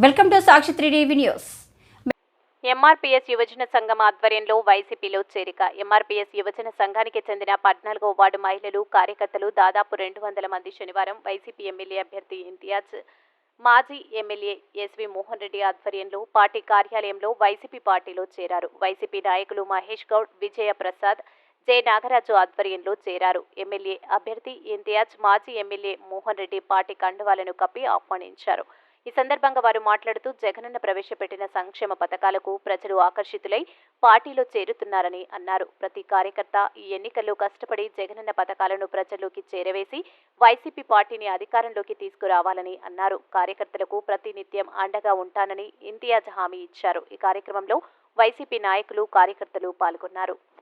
Welcome to Sakshi three TV news. MRPS యువజన సంఘం ఆధ్వర్యంలో వైసీపీలో చేరిక. ఎంఆర్పీఎస్ యువజన సంఘానికి చెందిన పద్నాలుగో వార్డు మహిళలు కార్యకర్తలు దాదాపు రెండు వందల మంది శనివారం వైసీపీ ఎమ్మెల్యే అభ్యర్థి ఇంతియాజ్ మాజీ ఎమ్మెల్యే ఎస్వి మోహన్ రెడ్డి ఆధ్వర్యంలో పార్టీ కార్యాలయంలో వైసీపీ పార్టీలో చేరారు. వైసీపీ నాయకులు మహేష్ గౌడ్ విజయ ప్రసాద్ జె నాగరాజు ఆధ్వర్యంలో చేరారు. ఎమ్మెల్యే అభ్యర్థి ఇంతియాజ్ మాజీ ఎమ్మెల్యే మోహన్ రెడ్డి పార్టీ కండువాలను కప్పి ఆహ్వానించారు. ఈ సందర్భంగా వారు మాట్లాడుతూ జగనన్న ప్రవేశపెట్టిన సంక్షేమ పథకాలకు ప్రజలు ఆకర్షితులై పార్టీలో చేరుతున్నారని అన్నారు. ప్రతి కార్యకర్త ఈ ఎన్నికల్లో కష్టపడి జగనన్న పథకాలను ప్రజల్లోకి చేరవేసి వైసీపీ పార్టీని అధికారంలోకి తీసుకురావాలని అన్నారు. కార్యకర్తలకు ప్రతినిత్యం అండగా ఉంటానని ఇంతియాజ్ హామీ ఇచ్చారు. ఈ కార్యక్రమంలో వైసీపీ నాయకులు కార్యకర్తలు పాల్గొన్నారు.